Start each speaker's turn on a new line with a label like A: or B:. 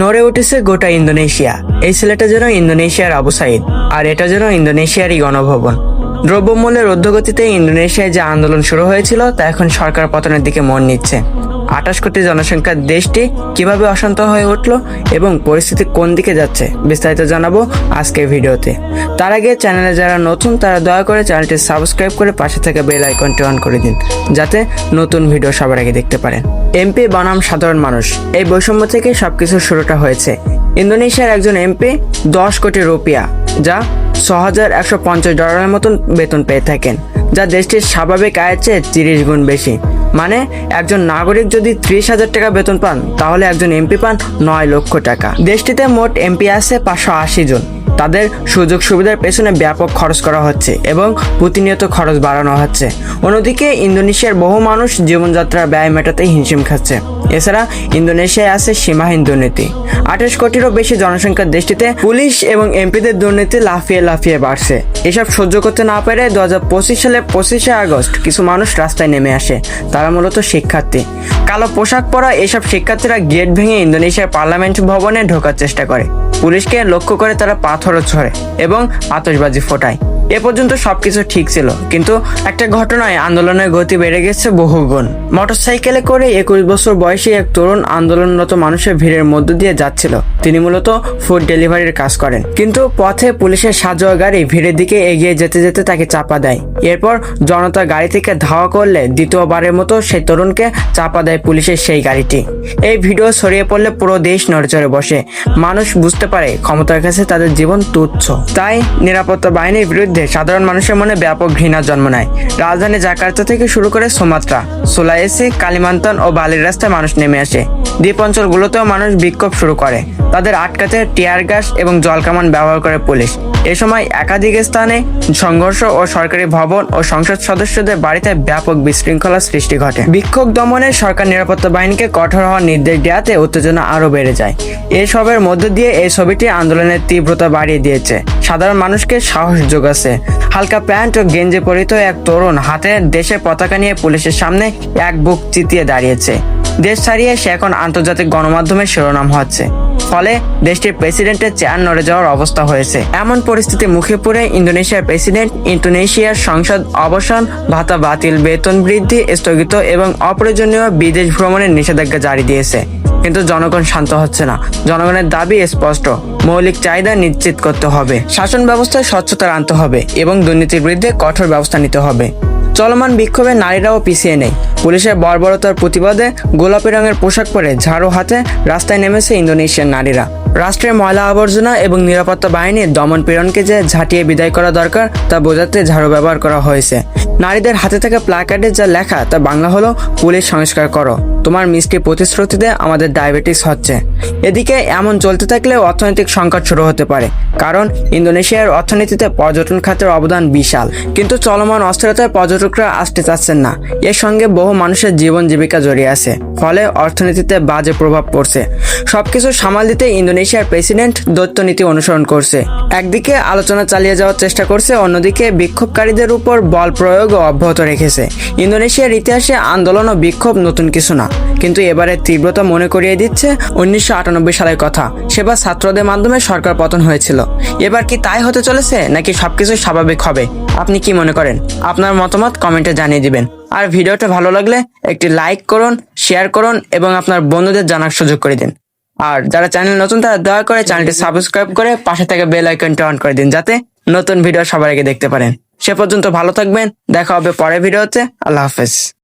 A: নড়ে উঠেছে গোটা ইন্দোনেশিয়া। এই ছেলেটা যেন ইন্দোনেশিয়ার আবু সাইদ, আর এটা যেন ইন্দোনেশিয়ারই গণভবন। দ্রব্যমূল্যের অধ্যগতিতে ইন্দোনেশিয়ায় যে আন্দোলন শুরু হয়েছিল, তা এখন সরকার পতনের দিকে মন নিচ্ছে। আঠাশ কোটি জনসংখ্যার দেশটি কীভাবে অশান্ত হয়ে উঠল এবং পরিস্থিতি কোন দিকে যাচ্ছে বিস্তারিত জানাব আজকের ভিডিওতে। তার আগে চ্যানেলে যারা নতুন, তারা দয়া করে চ্যানেলটি সাবস্ক্রাইব করে পাশে থেকে বেল আইকনটি অন করে দিন, যাতে নতুন ভিডিও সবার আগে দেখতে পারেন। এমপি বনাম সাধারণ মানুষ। এই বৈষম্য থেকে সবকিছু শুরুটা হয়েছে। ইন্দোনেশিয়ার একজন এমপি দশ কোটি রুপিয়া, যা ছ হাজার একশো পঞ্চাশ ডলারের মতন বেতন পেয়ে থাকেন। যা দেশটির স্বাভাবিক আয়ের চেয়ে তিরিশ গুণ বেশি। মানে একজন নাগরিক যদি ত্রিশ হাজার টাকা বেতন পান, তাহলে একজন এমপি পান নয় লক্ষ টাকা। দেশটিতে মোট এমপি আছে পাঁচশো আশি জন। তাদের সুযোগ সুবিধার পেছনে ব্যাপক খরচ করা হচ্ছে এবং প্রতিনিয়ত খরচ বাড়ানো হচ্ছে। অন্যদিকে, ইন্দোনেশিয়ার বহু মানুষ জীবনযাত্রার ব্যয় মেটাতে হিমশিম খাচ্ছে। এছাড়া, ইন্দোনেশিয়ায় আছে সীমাহীন দুর্নীতি। আঠাশ কোটিরও বেশি জনসংখ্যার দেশটিতে পুলিশ এবং এমপিদের দুর্নীতি লাফিয়ে লাফিয়ে বাড়ছে। এসব সহ্য করতে না পেরে দু হাজার পঁচিশ সালে পঁচিশে আগস্ট কিছু মানুষ রাস্তায় নেমে আসে। তারা মূলত শিক্ষার্থী। কালো পোশাক পরা এসব শিক্ষার্থীরা গেট ভেঙে ইন্দোনেশিয়ার পার্লামেন্ট ভবনে ঢোকার চেষ্টা করে। পুলিশকে লক্ষ্য করে তারা পাথরও ছড়ে এবং আতশবাজি ফোটায়। এ পর্যন্ত সবকিছু ঠিক ছিল, কিন্তু একটা ঘটনায় আন্দোলনের গতি বেড়ে গেছে বহুগুণ। মোটরসাইকেলে করে একুশ বছর বয়সী এক তরুণ আন্দোলনরত মানুষের ভিড়ের মধ্য দিয়ে যাচ্ছিল। তিনি মূলত ফুড ডেলিভারির কাজ করেন, কিন্তু পথে পুলিশের সাজোয়া গাড়ি ভিড়ের দিকে এগিয়ে যেতে যেতে তাকে চাপা দেয়। এরপর জনতা গাড়ি থেকে ধাওয়া করলে দ্বিতীয়বারের মতো সেই তরুণকে চাপা দেয় পুলিশের সেই গাড়িটি। এই ভিডিও ছড়িয়ে পড়লে পুরো দেশ নড়েচড়ে বসে। মানুষ বুঝতে পারে ক্ষমতার কাছে তাদের জীবন তুচ্ছ। তাই নিরাপত্তা বাহিনীর বিরুদ্ধে সাধারণ মানুষের মনে ব্যাপক ঘৃণা জন্ম নেয়। রাজধানী জাকার্তা থেকে শুরু করে সুমাত্রা সুলাইসি কালিমান্তান ও বালির রাস্তায় মানুষ নেমে আসে। দ্বীপ অঞ্চলগুলোতেও মানুষ বিক্ষোভ শুরু করে। তাদের আটকাতে টিয়ার গ্যাস এবং জলকামান ব্যবহার করে পুলিশ। এ সময় একাধিক স্থানে সংঘর্ষ ও সরকারি ভবন ও সংসদ সদস্যদের বাড়িতে ব্যাপক বিশৃঙ্খলা সৃষ্টি ঘটে। বিক্ষোভ দমনে সরকার নিরাপত্তা বাহিনীকে কঠোর হওয়ার নির্দেশ দেওয়াতে উত্তেজনা আরও বেড়ে যায়। এসবের মধ্য দিয়ে এই ছবিটি আন্দোলনের তীব্রতা বাড়িয়ে দিয়েছে। সাধারণ মানুষকে সাহস যোগাচ্ছে। হালকা প্যান্ট ও গেঞ্জি পরিত এক তরুণ হাতে দেশের পতাকা নিয়ে পুলিশের সামনে এক বুক চিতিয়ে দাঁড়িয়েছে। দেশ ছাড়িয়ে সে এখন আন্তর্জাতিক গণমাধ্যমের শিরোনাম হচ্ছে। ফলে দেশটির প্রেসিডেন্টের চেয়ার নড়ে যাওয়ার অবস্থা হয়েছে। এমন পরিস্থিতি মুখে পড়ে ইন্দোনেশিয়ার প্রেসিডেন্ট, ইন্দোনেশিয়ার সংসদ অবসান, ভাতা বাতিল, বেতন বৃদ্ধি স্থগিত এবং অপ্রয়োজনীয় বিদেশ ভ্রমণের নিষেধাজ্ঞা জারি দিয়েছে। কিন্তু জনগণ শান্ত হচ্ছে না। জনগণের দাবি স্পষ্ট। মৌলিক চাহিদা নিশ্চিত করতে হবে। শাসন ব্যবস্থায় স্বচ্ছতা আনতে হবে এবং দুর্নীতির বিরুদ্ধে কঠোর ব্যবস্থা নিতে হবে। চলমান বিক্ষোভে নারীরাও পিছিয়ে নেই। পুলিশের বর্বরতার প্রতিবাদে গোলাপি রঙের পোশাক পরে ঝাড়ু হাতে রাস্তায় নেমেছে ইন্দোনেশিয়ার নারীরা। রাষ্ট্রের ময়লা আবর্জনা এবং নিরাপত্তা বাহিনীর দমন পীড়নকে যে ঝাঁটিয়ে বিদায় করা দরকার, তা বোঝাতে ঝাড়ু ব্যবহার করা হয়েছে। নারীদের হাতে থাকা প্ল্যাকার্ডে যা লেখা, তা বাংলা হলো, পুলিশ সংস্কার করো। তোমার মিষ্টি প্রতিশ্রুতিতে আমাদের ডায়াবেটিস হচ্ছে। এদিকে এমন চলতে থাকলে অর্থনৈতিক সংকট শুরু হতে পারে, কারণ ইন্দোনেশিয়ার অর্থনীতিতে পর্যটন খাতের অবদান বিশাল। কিন্তু চলমান অস্থিরতায় পর্যটকরা আসতে চাচ্ছেন না। এর সঙ্গে বহু মানুষের জীবন জীবিকা জড়িয়ে আছে, ফলে অর্থনীতিতে বাজে প্রভাব পড়ছে। সবকিছু সামাল দিতে ইন্দোনেশিয়ার প্রেসিডেন্ট দৈত্য নীতি অনুসরণ করছে। একদিকে আলোচনা চালিয়ে যাওয়ার চেষ্টা করছে, অন্যদিকে বিক্ষোভকারীদের উপর বল প্রয়োগও অব্যাহত রেখেছে। ইন্দোনেশিয়ার ইতিহাসে আন্দোলন ও বিক্ষোভ নতুন কিছু না। কিন্তু এবারে তীব্রতা মনে করিয়ে দিচ্ছে উনিশশো আটানব্বই সালের কথা। সেবার ছাত্রদের মাধ্যমে সরকার পতন হয়েছিল। এবার কি তাই হতে চলেছে, নাকি সবকিছু স্বাভাবিক হবে? আপনি কি মনে করেন? আপনার মতামত কমেন্টে জানিয়ে দিবেন। আর ভিডিওটা ভালো লাগলে একটি লাইক করুন, শেয়ার করুন এবং আপনার বন্ধুদের জানার সুযোগ করে দিন। আর যারা চ্যানেল নতুন, তারা দয়া করে চ্যানেলটি সাবস্ক্রাইব করে পাশে থেকে বেল আইকনটি অন করে দিন, যাতে নতুন ভিডিও সবার আগে দেখতে পারেন। সে পর্যন্ত ভালো থাকবেন, দেখা হবে পরের ভিডিওতে আল্লাহ হাফেজ।